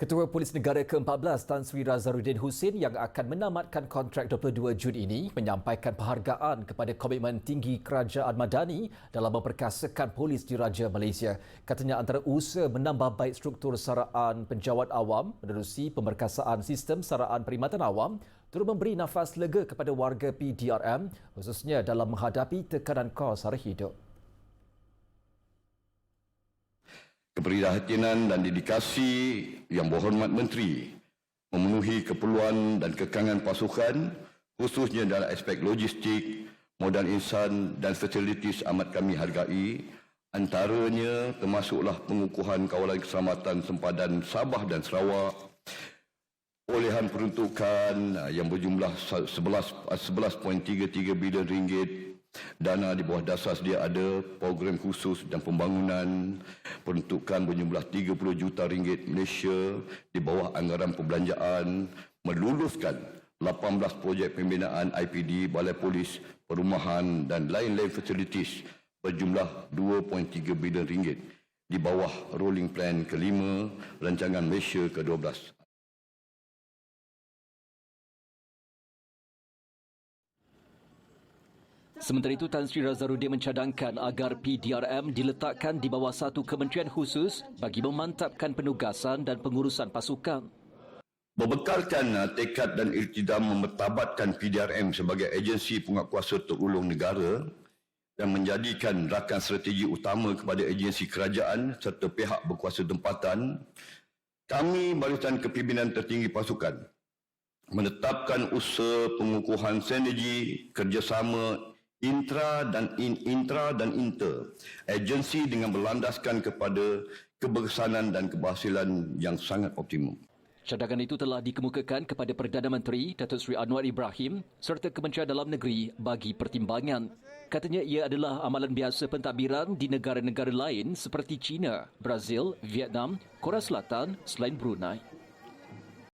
Ketua Polis Negara ke-14 Tan Sri Razaruddin Hussein yang akan menamatkan kontrak 22 Jun ini menyampaikan penghargaan kepada komitmen tinggi kerajaan Madani dalam memperkasakan polis di Raja Malaysia. Katanya antara usaha menambah baik struktur saraan penjawat awam menerusi pemerkasaan sistem saraan perkhidmatan awam turut memberi nafas lega kepada warga PDRM khususnya dalam menghadapi tekanan kos sara hidup. Keprihatinan dan dedikasi yang berhormat Menteri memenuhi keperluan dan kekangan pasukan khususnya dalam aspek logistik, modal insan dan fasilitis amat kami hargai. Antaranya termasuklah pengukuhan kawalan keselamatan sempadan Sabah dan Sarawak perolehan peruntukan yang berjumlah 11.33 bilion ringgit Dana di bawah dasar sedia ada program khusus dan pembangunan peruntukan berjumlah 30 juta ringgit Malaysia di bawah anggaran perbelanjaan meluluskan 18 projek pembinaan IPD, Balai Polis, Perumahan dan lain-lain fasilitis berjumlah 2.3 bilion ringgit di bawah rolling plan kelima rancangan Malaysia ke-12. Sementara itu, Tan Sri Razaruddin mencadangkan agar PDRM diletakkan di bawah satu kementerian khusus bagi memantapkan penugasan dan pengurusan pasukan. Berbekalkan uh, tekad dan irtidam memetabatkan PDRM sebagai agensi penguatkuasa terulung negara dan menjadikan rakan strategi utama kepada agensi kerajaan serta pihak berkuasa tempatan, kami Barisan Kepimpinan Tertinggi Pasukan menetapkan usaha pengukuhan sinergi kerjasama intra dan in, intra dan inter agensi dengan berlandaskan kepada keberkesanan dan keberhasilan yang sangat optimum. Cadangan itu telah dikemukakan kepada Perdana Menteri Datuk Seri Anwar Ibrahim serta Kementerian Dalam Negeri bagi pertimbangan. Katanya ia adalah amalan biasa pentadbiran di negara-negara lain seperti China, Brazil, Vietnam, Korea Selatan selain Brunei.